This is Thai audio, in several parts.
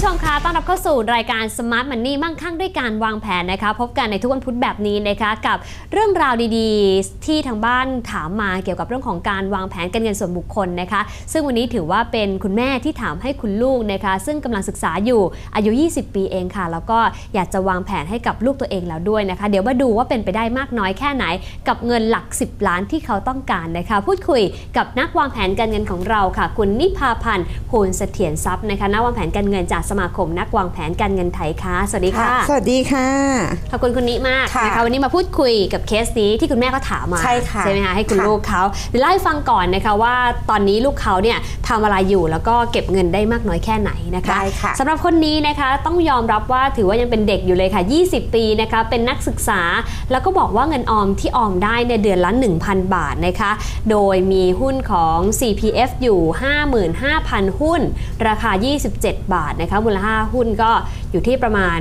คุณผู้ชมคะต้อนรับเข้าสู่รายการ Smart Money มั่งคั่งด้วยการวางแผนนะคะ พบกันในทุกวันพุธแบบนี้นะคะกับเรื่องราวดีๆ ที่ทางบ้านถามมาเกี่ยวกับเรื่องของการวางแผนการเงินส่วนบุคคลนะคะ ซึ่งวันนี้ถือว่าเป็นคุณแม่ที่ถามให้คุณลูกนะคะ ซึ่งกำลังศึกษาอยู่อายุ 20 ปีเองค่ะ แล้วก็อยากจะวางแผนให้กับลูกตัวเองแล้วด้วยนะคะ เดี๋ยวมาดูว่าเป็นไปได้มากน้อยแค่ไหน กับเงินหลัก 10 ล้านที่เขาต้องการนะคะ พูดคุยกับนักวางแผนการเงินของเราค่ะ คุณนิพาพันธ์ภูลเสถียรทรัพย์นะคะนักวางแผนการเงินจากสมาคมนักวางแผนการเงินไทยค่ะ สวัสดีค่ะ สวัสดีค่ะ ขอบคุณคุณนิมากค่ะนะคะวันนี้มาพูดคุยกับเคสนี้ที่คุณแม่เขาถามมาใช่ค่ะไหมคะให้คุณค่ะลูกเขาเดี๋ยวเล่าให้ฟังก่อนนะคะว่าตอนนี้ลูกเขาเนี่ยทำอะไรอยู่แล้วก็เก็บเงินได้มากน้อยแค่ไหนนะคะได้ค่ะสำหรับคนนี้นะคะต้องยอมรับว่าถือว่ายังเป็นเด็กอยู่เลยค่ะ 20 ปีนะคะเป็นนักศึกษาแล้วก็บอกว่าเงินออมที่ออมได้เนี่ยเดือนละ 1,000 บาทนะคะโดยมีหุ้นของ CPF อยู่ 55,000 หุ้น ราคา 27 บาทนะคะมูลค่าหุ้นก็อยู่ที่ประมาณ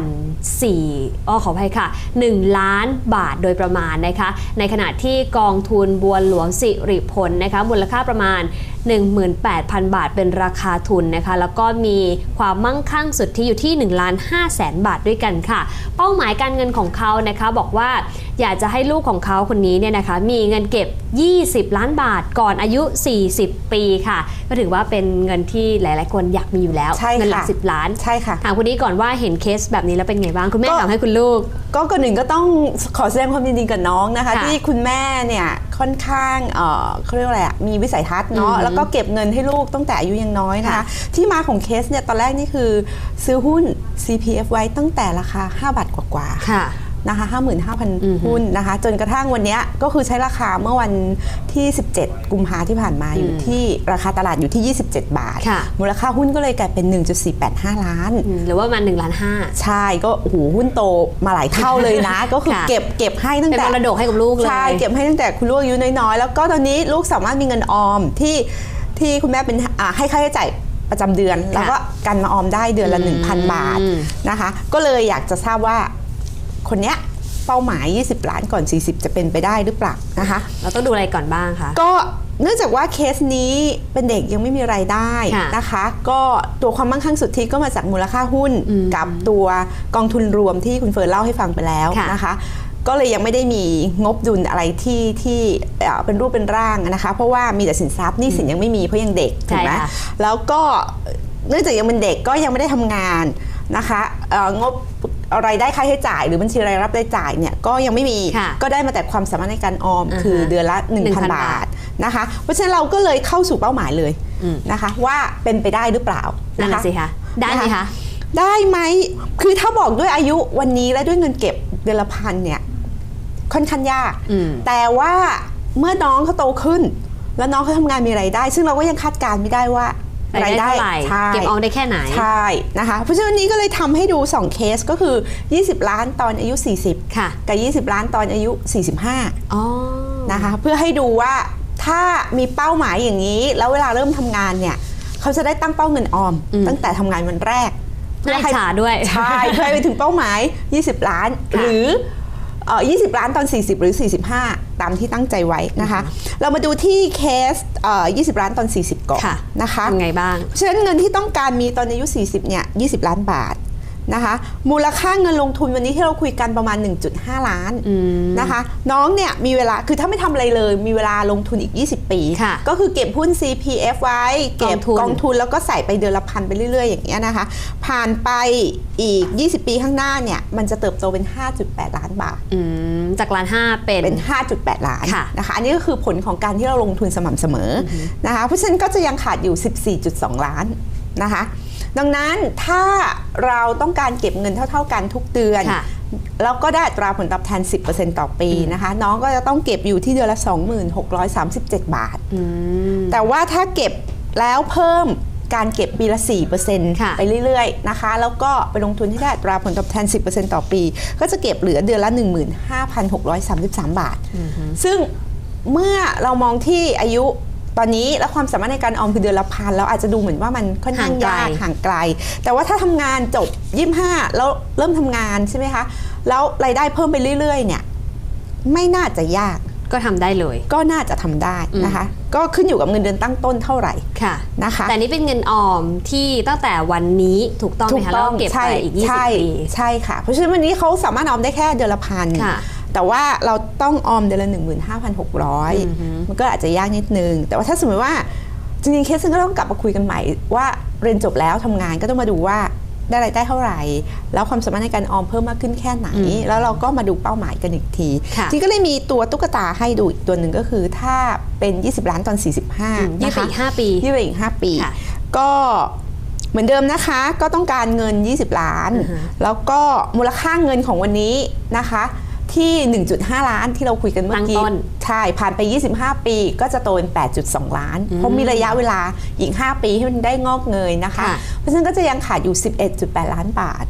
1,004อ๋อขออภัยค่ะ 1 ล้านบาทโดยประมาณนะคะ ในขณะที่กองทุนบัวหลวงสิริพลนะคะมูลค่าประมาณ 18,000 บาทเป็นราคาทุนนะคะ แล้วก็มีความมั่งคั่งสุดที่อยู่ที่1ล้าน5แสนบาทด้วยกันค่ะ เป้าหมายการเงินของเขานะคะบอกว่า อยากจะให้ลูกของเขาคนนี้เนี่ยนะคะมีเงินเก็บ 20 ล้านบาทก่อนอายุ 40 ปีค่ะ ก็ถือว่าเป็นเงินที่หลาย ๆ คนอยากมีอยู่แล้วใช่ค่ะเงินหลัก10ล้านใช่ค่ะถามคนนี้ก่อนว่าเห็นเคสแบบนี้แล้วเป็นไงบ้างคุณแม่ก็ถามให้คุณลูก ก็ก่อนหนึ่งก็ต้องขอแสดงความยินดีกับน้องนะคะค่ะที่คุณแม่เนี่ยค่อนข้างเอ่อเขาเรียกว่าอะไรอะมีวิสัยทัศน์เนาะอือหือแล้วก็เก็บเงินให้ลูกตั้งแต่อายุยังน้อยนะคะค่ะที่มาของเคสเนี่ยตอนแรกนี่คือซื้อหุ้น CPF ไว้ตั้งแต่ราคา 5 บาทกว่าๆค่ะ นะคะอือฮึ55,000 หุ้นนะคะ จนกระทั่งวันเนี้ยก็คือใช้ราคาเมื่อวันที่ 17 กุมภาที่ผ่านมาอยู่ที่ราคาตลาดอยู่ที่ 27 บาทค่ะมูลค่าหุ้นก็เลยกลายเป็น 1.485 ล้านอืมหรือว่ามัน1ล้านห้าใช่ก็โอ้โหหุ้นโตมาหลายเท่าเลยนะ ก็คือค่ะเก็บเก็บให้ตั้งเป็นแต่มรดกให้กับลูกเลยใช่เก็บให้ตั้งแต่คุณลูกอายุน้อยๆแล้วก็ตอนนี้ลูกสามารถมีเงินออมที่ที่คุณแม่เป็นอ่าให้ค่าใช้จ่ายประจำเดือน แล้วก็กันมาออมได้เดือนละอืม1,000 บาทนะคะ ก็เลยอยากจะทราบว่า คนเนี้ยเป้าหมาย 20 ล้านก่อน 40 จะเป็นไปได้หรือเปล่านะคะ เราต้องดูอะไรก่อนบ้างคะ ก็เนื่องจากว่าเคสนี้เป็นเด็กยังไม่มีไรายได้ค่ะนะคะ ก็ตัวความมั่งคั่งสุทธิก็มาจากมูลค่าหุ้นอืมกับตัวกองทุนรวมที่คุณเฟิร์นเล่าให้ฟังไปแล้วค่ะนะคะ ก็เลยยังไม่ได้มีงบดุลอะไรที่ที่เอ่อเป็นรูปเป็นร่างนะคะ เพราะว่ามีแต่สินทรัพย์หนี่สินยังไม่มีเพราะยังเด็กถูกไหมใช่ค่ะแล้วก็เนื่องจากยังเป็นเด็กก็ยังไม่ได้ทำงานนะคะเอ่องบ รายได้ค่าใช้จ่าย หรือบัญชีรายรับรายจ่ายเนี่ยก็ยังไม่มีค่ะก็ได้มาแต่ความสามารถในการออมอ่าฮะคือเดือนละ1,000 1,000 บาทนะคะ เพราะฉะนั้นเราก็เลยเข้าสู่เป้าหมายเลยอืมนะคะ ว่าเป็นไปได้หรือเปล่านั่นนะน่ะคะสิคะได้ไหมคะได้ไหมคือถ้าบอกด้วยอายุวันนี้และด้วยเงินเก็บเดือนละพันเนี่ยค่อนข้างยากอืมแต่ว่าเมื่อน้องเขาโตขึ้น แล้วน้องเขาทำงานมีไรายได้ ซึ่งเราก็ยังคาดการณ์ไม่ได้ว่า รายได้เท่าไหร่ใช่เก็บออมได้แค่ไหนใช่นะคะเพราะฉะนั้นวันนี้ก็เลยทำให้ดู 2 เคสก็คือ 20 ล้านตอนอายุ 40ค่ะกับ 20 ล้านตอนอายุ 45อ๋อนะคะเพื่อให้ดูว่าถ้ามีเป้าหมายอย่างนี้ แล้วเวลาเริ่มทำงานเนี่ยเขาจะได้ตั้งเป้าเงินออมอืมตั้งแต่ทำงานวันแรกน่าอิจฉาด้วย ใช่เพื่อให้ไปถึงเป้าหมาย 20 ล้านค่ะหรือ เอ่อ20 ล้านตอน 40 หรือ 45 ตามที่ตั้งใจไว้นะคะ เรามาดูที่เคสเอ่อ20 ล้านตอน 40 ก่อนค่ะนะคะทำไงบ้าง เพราะฉะนั้นเงินที่ต้องการมีตอนอายุ 40 เนี่ย 20 ล้านบาท นะคะ มูลค่าเงินลงทุนวันนี้ที่เราคุยกันประมาณ 1.5 ล้านอืมนะคะ น้องเนี่ยมีเวลาคือถ้าไม่ทำอะไรเลย มีเวลาลงทุนอีก 20 ปีค่ะก็คือเก็บหุ้น CPF ไว้ เก็บกองทุนกองทุนแล้วก็ใส่ไปเดือนละพันไปเรื่อย ๆ อย่างเงี้ยนะคะ ผ่านไปอีก 20 ปีข้างหน้าเนี่ย มันจะเติบโตเป็น 5.8 ล้านบาทอืมจากล้านห้าเป็นเป็น 5.8 ล้านค่ะนะคะอันนี้ก็คือผลของการที่เราลงทุนสม่ำเสมออนะคะเพราะฉะนั้นก็จะยังขาดอยู่ 14.2 ล้านนะคะ ดังนั้นถ้าเราต้องการเก็บเงินเท่า ๆ กันทุกเดือนค่ะแล้วก็ได้อัตราผลตอบแทน 10%ต่อปีนะคะ น้องก็จะต้องเก็บอยู่ที่เดือนละ 2637 บาทอืมแต่ว่าถ้าเก็บแล้วเพิ่มการเก็บปีละค่ะ4%ไปเรื่อยๆ นะคะ แล้วก็ไปลงทุนที่ได้อัตราผลตอบแทน 10%ต่อปี ก็จะเก็บเหลือเดือนละ 15,633 บาท ซึ่งเมื่อเรามองที่อายุ ตอนนี้และความสามารถในการออมคือเดือนละพันเราอาจจะดูเหมือนว่ามันค่อนข้างห่างไกลยากห่างไกล แต่ว่าถ้าทำงานจบ25แล้วเริ่มทำงานใช่ไหมคะแล้วรายได้เพิ่มไปเรื่อย ๆ เนี่ย ไม่น่าจะยากก็ทำได้เลย ก็น่าจะทำได้นะคะ ก็ขึ้นอยู่กับเงินเดือนตั้งต้นเท่าไหร่ค่ะนะคะ แต่นี่เป็นเงินออมที่ตั้งแต่วันนี้ถูกต้องไหมคะแล้วเก็บไปอีกใช่20 ปี ใช่ค่ะ เพราะฉะนั้นวันนี้เขาสามารถออมได้แค่เดือนละพันค่ะ แต่ว่าเราต้องออมเดือนละ 15,600 มันก็อาจจะยากนิดนึง แต่ว่าถ้าสมมติว่าจริงๆเคสนึงก็ต้องกลับมาคุยกันใหม่ว่าเรียนจบแล้วทำงานก็ต้องมาดูว่าได้รายได้เท่าไหร่ แล้วความสามารถในการออมเพิ่มมากขึ้นแค่ไหน แล้วเราก็มาดูเป้าหมายกันอีกทีค่ะที่ก็เลยมีตัวตุ๊กตาให้ดูอีกตัวหนึ่งก็คือถ้าเป็น 20 ล้านตอนอืม45ยืดนะไปคะอีก5ปียืดไปอีก5ปีค่ะก็เหมือนเดิมนะคะ ก็ต้องการเงิน 20 ล้านอือฮึแล้วก็มูลค่าเงินของวันนี้นะคะ ที่ 1.5 ล้านที่เราคุยกันเมื่อกี้ตั้งต้นใช่ผ่านไป 25 ปีก็จะโตเป็น 8.2 ล้าน เพราะมีระยะเวลาอีก 5 ปีให้มันได้งอกเงยนะคะค่ะเพราะฉะนั้นก็จะยังขาดอยู่ 11.8 ล้านบาท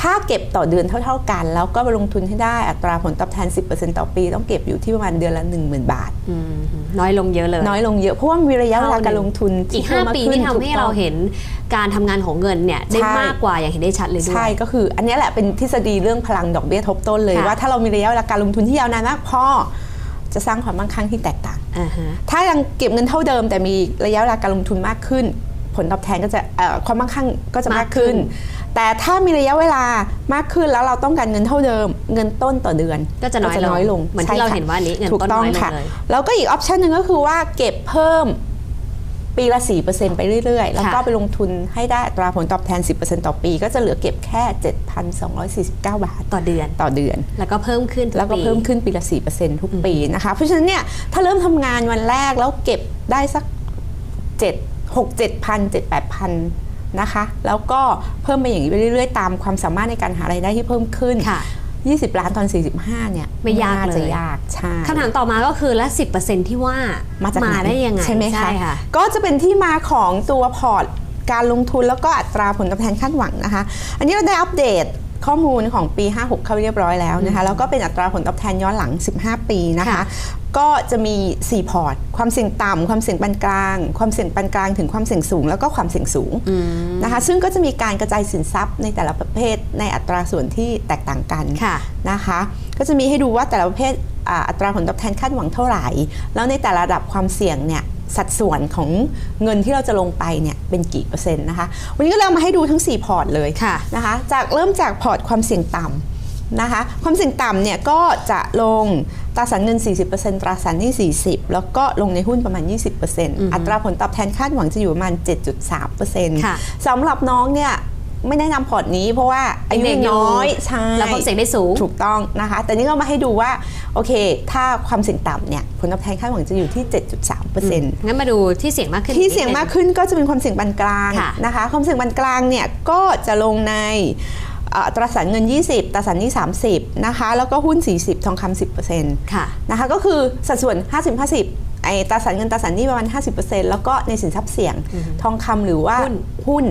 ถ้าเก็บต่อเดือนเท่า ๆกัน แล้วก็ไปลงทุนให้ได้อัตราผลตอบแทน 10%ต่อปี ต้องเก็บอยู่ที่ประมาณเดือนละ 10,000 บาทอืมน้อยลงเยอะเลย น้อยลงเยอะเพราะว่ามีระยะเวลาการลงทุนอีที่กเพิ่มม5ปีขึ้นี่ทำให้ถูกต้องเราเห็นการทำงานของเงินเนี่ยได้ใช่มากกว่าอย่างเห็นได้ชัดเลยด้วยใช่ก็คือ อันเนี้ยแหละเป็นทฤษฎีเรื่องพลังดอกเบี้ยทบต้นเลยค่ะว่าถ้าเรามีระยะเวลาการลงทุนที่ยาวนานมากพอจะสร้างความมั่งคั่งที่แตกต่างอ่าฮะถ้ายังเก็บเงินเท่าเดิม แต่มีระยะเวลาการลงทุนมากขึ้น ผลตอบแทนก็จะเอ่อความมั่งคั่งก็จะมากขึ้นมากขึ้ แต่ถ้ามีระยะเวลามากขึ้นแล้วเราต้องการเงินเท่าเดิม เงินต้นต่อเดือน ก็จะน้อยลงน้อยลงเหมือนที่ใช่เราค่ะเห็นว่านี้เงินถูกต้นต้องน้อยลงค่ะเลยแล้วก็อีกออปชันหนึ่งก็คือว่าเก็บเพิ่มปีละ 4%ไปเรื่อย ๆ แล้วก็ค่ะไปลงทุนให้ได้อัตราผลตอบแทน 10%ต่อปี ก็จะเหลือเก็บแค่ 7,249 บาท ต่อเดือน ต่อเดือน แล้วก็เพิ่มขึ้นทุแล้วก็ปีเพิ่มขึ้นปีละ 4%ทุกปีนะคะ เพราะฉะนั้นเนี่ย ถ้าเริ่มทำงานวันแรกแล้วเก็บได้สัก 7 6 7พัน7 8พั นนะคะ แล้วก็เพิ่มไปอย่างนี้ไปเรื่อยๆ ตามความสามารถในการหารายได้ที่เพิ่มขึ้นค่ะ20 ล้านตอน 45 เนี่ย ไม่ยากน่เลยจะยากใช่คำถามต่อมาก็คือและ 10%ที่ว่ามาจากหนได้ยังไง ใช่ไหมคะค่ะก็จะเป็นที่มาของตัวพอร์ตการลงทุนแล้วก็อัตราผลตอบแทนคาดหวังนะคะ อันนี้เราได้อัปเดต ข้อมูลของปี 56 เข้าเรียบร้อยแล้วนะคะแล้วก็เป็นอัตราผลตอบแทนย้อนหลัง 15 ปีนะคะค่ะก็จะมี 4 พอร์ต ความเสี่ยงต่ำความเสี่ยงปานกลาง ความเสี่ยงปานกลางถึงความเสี่ยงสูง แล้วก็ความเสี่ยงสูงนะคะซึ่งก็จะมีการกระจายสินทรัพย์ในแต่ละประเภทในอัตราส่วนที่แตกต่างกันค่ะนะคะก็จะมีให้ดูว่าแต่ละประเภทอ่าอัตราผลตอบแทนคาดหวังเท่าไหร่ แล้วในแต่ละระดับความเสี่ยงเนี่ย สัดส่วนของเงินที่เราจะลงไปเนี่ยเป็นกี่เปอร์เซ็นต์นะคะ วันนี้ก็เรามาให้ดูทั้ง 4 พอร์ตเลยค่ะนะคะ จากเริ่มจากพอร์ตความเสี่ยงต่ำนะคะ ความเสี่ยงต่ำเนี่ยก็จะลงตราสารเงิน 40%ตราสารหนี้40 แล้วก็ลงในหุ้นประมาณ 20%อัตราผลตอบแทนคาดหวังจะอยู่ประมาณ 7.3%ค่ะสำหรับน้องเนี่ย ไม่แนะนำพอร์ตนี้เพราะว่าอายุเด็กยังอยู่น้อยใช่แล้วความเสี่ยงได้สูงถูกต้องนะคะ แต่นี่ก็มาให้ดูว่า โอเค ถ้าความเสี่ยงต่ำเนี่ยผลตอบแทนคาดหวังจะอยู่ที่ 7.3%งั้นมาดูที่เสี่ยงมากขึ้น ที่เสี่ยงมากขึ้นก็จะเป็นความเสี่ยงปานกลางค่ะนะคะ ความเสี่ยงปานกลางเนี่ยก็จะลงในเอ่อตราสารเงิน 20ตราสารหนี้ 30 นะคะ แล้วก็หุ้น 40 ทองคำ10%ค่ะนะคะก็คือสัดส่วน 50-50 ไอ้ตราสารเงินตราสารหนี้ประมาณ 50%แล้วก็ในสินทรัพย์เสี่ยงทองคำหรือว่าหุ้น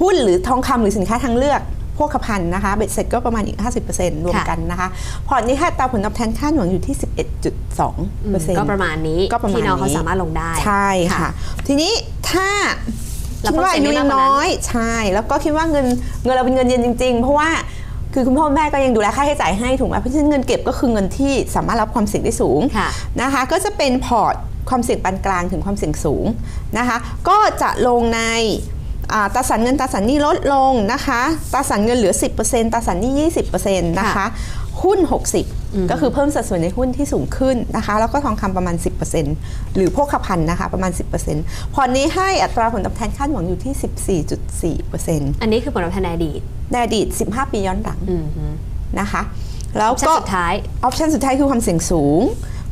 หุ้นหุ้นหรือทองคำหรือสินค้าทางเลือกพวกพันธ์นะคะเบ็ดเสร็จก็ประมาณอีก 50%รวมค่ะกันนะคะ พอร์ตนี้ค่าตราผลตอบแทนคาดหวังอยู่ที่อืม11.2%ก็ประมาณนี้ก็ประมาณที่น้องเขานี้สามารถลงได้ ใช่ค่ะ ทีนี้ถ้าแล้วคิดว่าอายุยังน้อย ใช่ แล้วก็คิดว่าเงินเงินเราเป็นเงินเย็นจริง ๆ เพราะว่าคือคุณพ่อแม่ก็ยังดูแลค่าใช้จ่ายให้ถูกไหมเพราะฉะนั้นเงินเก็บก็คือเงินที่สามารถรับความเสี่ยงได้สูงค่ะนะคะ ก็จะเป็นพอร์ตความเสี่ยงปานกลางถึงความเสี่ยงสูงนะคะ ก็จะลงในอ่า ตราสารเงินตราสารหนี้ลดลงนะคะตราสารเงินเหลือ 10%ตราสารหนี้20%นะคะค่ะหุ้น 60 ก็คือเพิ่มสัดส่วนในหุ้นที่สูงขึ้นนะคะ แล้วก็ทองคำประมาณ 10%หรือพวกขพันธ์นะคะประมาณ 10%พอร์ตนี้ให้อัตราผลตอบแทนคาดหวังอยู่ที่ 14.4%อันนี้คือผลตอบแทนในอดีตในอดีต 15 ปีย้อนหลังอืมฮึนะคะ แล้วชั้นก็สุดท้ายออปชันสุดท้ายคือความเสี่ยงสูง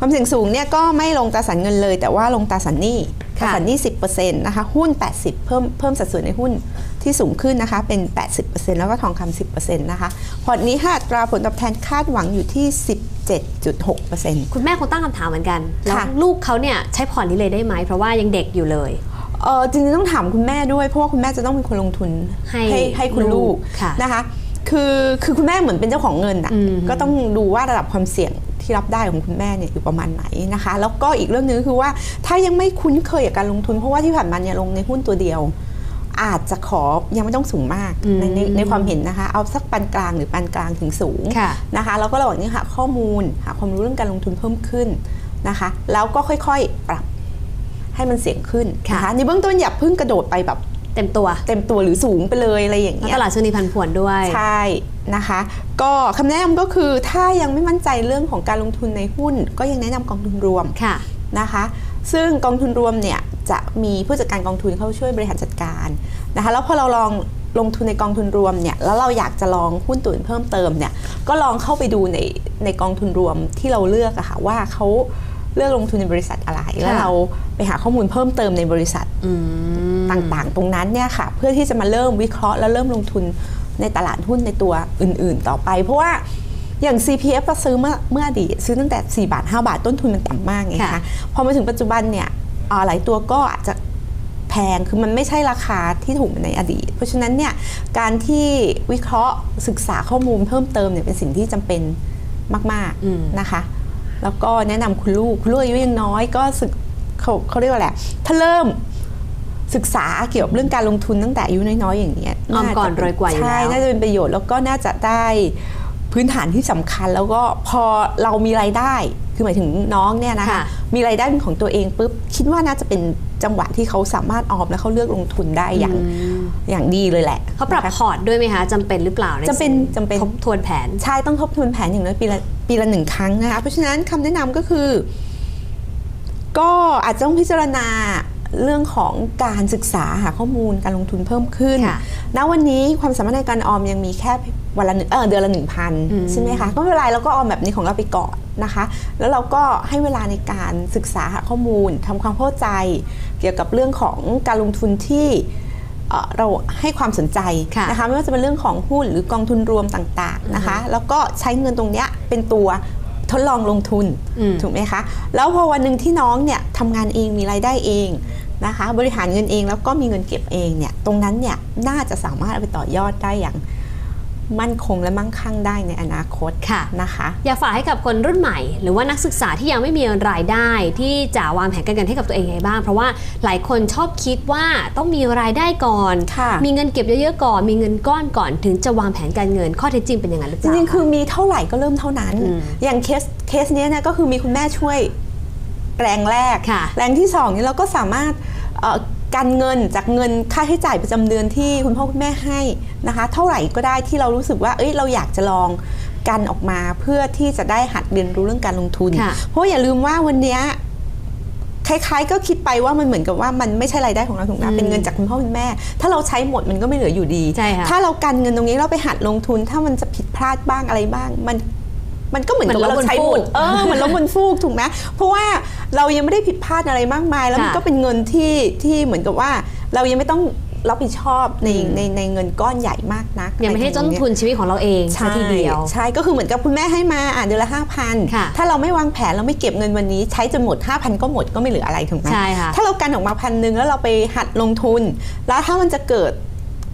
ความเสี่ยงสูงเนี่ยก็ไม่ลงตราสารเงินเลย แต่ว่าลงตราสารหนี้ตค่ะราสารหนี้10%นะคะหุ้น 80 เพิ่มเพิ่มสัดส่วนในหุ้นที่สูงขึ้นนะคะเป็น 80%แล้วก็ทองคำ10%นะคะพอร์ตนี้ให้อัตราผลตอบแทนคาดหวังอยู่ที่ 17.6%คุณแม่คงตั้งคำถามเหมือนกัน แล้วค่ะลูกเขาเนี่ยใช้ผ่อนนี้เลยได้ไหม เพราะว่ายังเด็กอยู่เลยเออจริงๆต้องถามคุณแม่ด้วย เพราะว่าคุณแม่จะต้องเป็นคนลงทุนให้ให้คุณลูลูกกค่ะนะคะคือคือคุณแม่เหมือนเป็นเจ้าของเงินอะอืมก็ต้องดูว่าระดับความเสี่ยง ที่รับได้ของคุณแม่เนี่ยอยู่ประมาณไหนนะคะ แล้วก็อีกเรื่องหนึงก็คือว่าถ้ายังไม่คุ้นเคยกับการลงทุน เพราะว่าที่ผ่านมาเนี่ยลงในหุ้นตัวเดียว อาจจะขอยังไม่ต้องสูงมากในในในความเห็นนะคะ เอาสักปานกลางหรือปานกลางถึงสูงค่ะนะคะแล้วก็ระหว่างนี้หาข้อมูลหาความรู้เรื่องการลงทุนเพิ่มขึ้นนะคะ แล้วก็ค่อยๆปรับให้มันเสี่ยงขึ้นค่ะนะคะในเบื้องต้นอย่าเพิ่งกระโดดไปแบบเต็มตัว เต็มตัวหรือสูงไปเลยอะไรอย่างแล้วเงี้ยตลาดช่วงนี้พันผวนด้วย ใช่ นะคะ ก็คำแนะนำก็คือถ้ายังไม่มั่นใจเรื่องของการลงทุนในหุ้น ก็ยังแนะนำกองทุนรวมค่ะนะคะ ซึ่งกองทุนรวมเนี่ยจะมีผู้จัดการกองทุนเข้าช่วยบริหารจัดการนะคะ แล้วพอเราลองลงทุนในกองทุนรวมเนี่ยแล้วเราอยากจะลองหุ้นตัวอื่นเพิ่มเติมเนี่ยก็ลองเข้าไปดูในในกองทุนรวมที่เราเลือกอะค่ะว่าเขาเลือกลงทุนในบริษัทอะไร แล้วค่ะเราไปหาข้อมูลเพิ่มเติมในบริษัทอืมต่างๆ ตรงนั้นเนี่ยค่ะ เพื่อที่จะมาเริ่มวิเคราะห์แล้วเริ่มลงทุน ในตลาดหุ้นในตัวอื่นๆต่อไป เพราะว่าอย่าง CPF เราซื้อเมื่อเมื่ออดีตซื้อตั้งแต่ 4 บาท 5 บาทต้นทุนมันต่ำมากไงค่ะคะพอมาถึงปัจจุบันเนี่ยอ่าหลายตัวก็อาจจะแพงคือมันไม่ใช่ราคาที่ถูกเหมือนในอดีต เพราะฉะนั้นเนี่ยการที่วิเคราะห์ศึกษาข้อมูลเพิ่มเติมเนี่ยเป็นสิ่งที่จำเป็นมากอืมๆนะคะ แล้วก็แนะนำคุณลูกคุณลูกอายุยังน้อยก็ศึกเขาเขาเรียกว่าอะไรถ้าเริ่ม ศึกษาเกี่ยวกับเรื่องการลงทุนตั้งแต่อายุน้อยๆอย่างเงี้ยออมก่อนาจะเป็รวยกว่าอยู่ใช่แล้วน่าจะเป็นประโยชน์แล้วก็น่าจะได้พื้นฐานที่สำคัญแล้วก็พอเรามีรายได้ คือหมายถึงน้องเนี่ยนะคะค่ะมีรายได้เป็นของตัวเองปุ๊บคิดว่าน่าจะเป็นจังหวะที่เขาสามารถออมและเขาเลือกลงทุนได้อย่างอย่างดีเลยแหละ เขาปรับนะคะพอร์ตด้วยไหมคะจำเป็นหรือเปล่าใจำเป็นจำเป็นทบทวนแผนใช่ต้องทบทวนแผนอย่างน้อยปีละปีละหนึ่งครั้งนะคะเพราะฉะนั้นคำแนะนำก็คือ ก็อาจจะต้องพิจารณา เรื่องของการศึกษาหาข้อมูลการลงทุนเพิ่มขึ้นค่ะณวันนี้ความสามารถในการออมยังมีแค่วันละหนึ่งเออเดือนละหนึ่งพันอืมใช่ไหมคะ ก็ไม่เป็นไรเราก็ออมแบบนี้ของเราไปก่อนนะคะ แล้วเราก็ให้เวลาในการศึกษาหาข้อมูลทำความเข้าใจ เกี่ยวกับเรื่องของการลงทุนที่เอ่อเราให้ความสนใจค่ะนะคะไม่ว่าจะเป็นเรื่องของหุ้นหรือกองทุนรวมต่างๆนะคะแล้วก็ใช้เงินตรงเนี้ยเป็นตัวทดลองลงทุนอืมถูกไหมคะ แล้วพอวันหนึ่งที่น้องเนี่ยทำงานเองมีรายได้เอง นะคะ บริหารเงินเองแล้วก็มีเงินเก็บเองเนี่ยตรงนั้นเนี่ยน่าจะสามารถเอาไปต่อยอดได้อย่างมั่นคงและมั่งคั่งได้ในอนาคตค่ะนะคะ อยากฝากให้กับคนรุ่นใหม่ หรือว่านักศึกษาที่ยังไม่มีรายได้ ที่จะวางแผนการเงินให้กับตัวเองยังไงบ้าง เพราะว่าหลายคนชอบคิดว่าต้องมีรายได้ก่อนค่ะมีเงินเก็บเยอะๆก่อน มีเงินก้อนก่อน ถึงจะวางแผนการเงินข้อเท็จจริงเป็นอย่างนั้นหรือเปจล่าริงๆคือมีเท่าไหร่ก็เริ่มเท่านั้นอืมอย่างเคสเคสเนี้ยนะก็คือมีคุณแม่ช่วยแรงแรกค่ะแรงที่สองนี่เราก็สามารถเอ่อ การเงินจากเงินค่าใช้จ่ายประจำเดือนที่คุณพ่อคุณแม่ให้นะคะ เท่าไหร่ก็ได้ที่เรารู้สึกว่าเอ้ยเราอยากจะลองกันออกมาเพื่อที่จะได้หัดเรียนรู้เรื่องการลงทุนค่ะเพราะอย่าลืมว่าวันเนี้ยคล้ายๆ ก็คิดไปว่ามันเหมือนกับว่ามันไม่ใช่รายได้ของเราถูกไหมอืมเป็นเงินจากคุณพ่อคุณแม่ ถ้าเราใช้หมดมันก็ไม่เหลืออยู่ดีใช่ค่ะถ้าเรากันเงินตรงนี้เราไปหัดลงทุน ถ้ามันจะผิดพลาดบ้างอะไรบ้าง มันมันก็เหมือนกับว่าเราใช้หมดเออเหมือนลบบนฟูกถูกไหมเพราะว่า เรายังไม่ได้ผิดพลาดอะไรมากมาย แล้วมันค่ะก็เป็นเงินที่ที่เหมือนกับว่า เรายังไม่ต้องรับผิดชอบในอืมในในเงินก้อนใหญ่มากนักยังไม่ให้อะรต้นแบบเยทุนชีวิตของเราเองซะใช่ทีเดียว ใช่ก็คือเหมือนกับคุณแม่ให้มาอ่านเดือนละห้าพันค่ะถ้าเราไม่วางแผนเราไม่เก็บเงินวันนี้ ใช้จนหมด5,000ก็หมดก็ไม่เหลืออะไรถูกไหมใช่ค่ะถ้าเรากันออกมาพันหนึ่งแล้วเราไปหัดลงทุน แล้วถ้ามันจะเกิด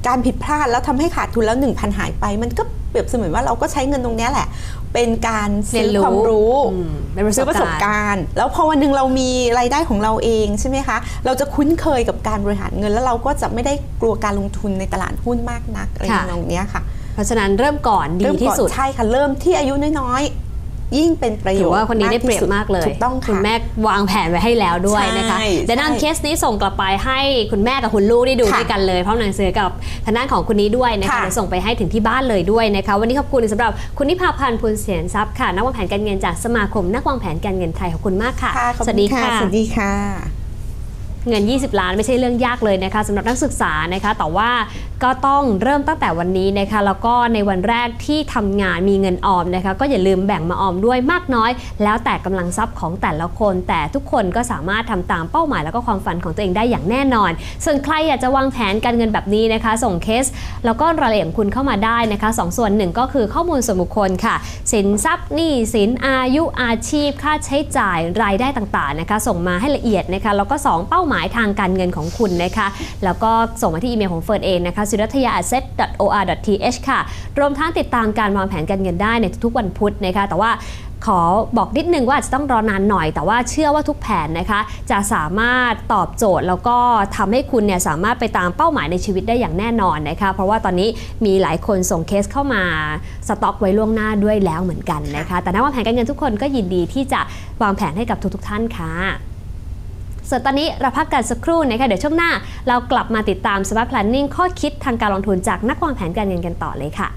การผิดพลาดแล้วทำให้ขาดทุนแล้ว 1,000 หายไป มันก็เปรียบเสมือนว่าเราก็ใช้เงินตรงเนี้ยแหละ เป็นการเรีซื้ยนอรู้ความรู้อืมเป็นประสซื้อบประสบการณ์การณ์ แล้วพอวันหนึ่งเรามีรายได้ของเราเองใช่ไหมคะ เราจะคุ้นเคยกับการบริหารเงิน แล้วเราก็จะไม่ได้กลัวการลงทุนในตลาดหุ้นมากนักอะไรค่ะทำนองเนี้ยค่ะ เพราะฉะนั้นเริ่มก่อนดีเริ่มที่ก่อนสุดใช่ค่ะเริ่มที่อายุน้อยๆ ยิ่งเป็นประโยถืชอน์ว่าคนนี้ได้เปรียบที่สุมากเลย ถูกต้องคุณค่ะแม่วางแผนไว้ให้แล้วด้วยนะคะใช่เดี๋ยวนำใช่เคสนี้ส่งกลับไปให้คุณแม่กับคุณลูกได้ดูค่ะด้วยกันเลยพร้อมหนังสือกับทางด้านของคุณนี้ด้วยนะคะค่ะเดี๋ยวส่งไปให้ถึงที่บ้านเลยด้วยนะคะวันนี้ขอบคุณสำหรับคุณนิพาพันธ์พูนเสียนทรัพย์ค่ะนักวางแผนการเงินจากสมาคม นักวางแผนการเงินไทยขอบคุณมากค่ะค่ะขอบสวัสณดีค่ะสวัสดีค่ะ เงิน 20 ล้านไม่ใช่เรื่องยากเลยนะคะสำหรับนักศึกษานะคะแต่ว่าก็ต้องเริ่มตั้งแต่วันนี้นะคะแล้วก็ในวันแรกที่ทำงานมีเงินออมนะคะก็อย่าลืมแบ่งมาออมด้วยมากน้อย แล้วแต่กำลังทรัพย์ของแต่ละคน แต่ทุกคนก็สามารถทำตามเป้าหมาย แล้วก็ความฝันของตัวเองได้อย่างแน่นอน ส่วนใครอยากจะวางแผนการเงินแบบนี้นะคะ ส่งเคส แล้วก็รายละเอียดคุณเข้ามาได้นะคะสองส่วนหนึ่งก็คือข้อมูลส่วนบุคคลค่ะ สินทรัพย์หนี้สินอายุอาชีพ ค่าใช้จ่ายรายได้ต่างๆนะคะ ส่งมาให้ละเอียดนะคะแล้วก็สองเป้าหมายายทางการเงินของคุณนะคะ แล้วก็ส่งมาที่อีเมลของเฟิร์นเองนะคะสุรัตยา asset or th ค่ะ รวมทั้งติดตามการวางแผนการเงินได้ในทุกๆวันพุธนะคะ แต่ว่าขอบอกนิดนึงว่าอาจจะต้องรอนานหน่อย แต่ว่าเชื่อว่าทุกแผนนะคะ จะสามารถตอบโจทย์แล้วก็ทำให้คุณเนี่ยสามารถไปตามเป้าหมายในชีวิตได้อย่างแน่นอนนะคะ เพราะว่าตอนนี้มีหลายคนส่งเคสเข้ามาสต็อกไว้ล่วงหน้าด้วยแล้วเหมือนกันนะคะ แต่นักวางแผนการเงินทุกคนก็ยินดีที่จะวางแผนให้กับทุกๆท่านค่ะ ส่วนตอนนี้เราพักกันสักครู่นะคะเดี๋ยวช่วงหน้า เรากลับมาติดตาม Smart Planning ข้อคิดทางการลงทุนจากนักวางแผนการเงินกันต่อเลยค่ะ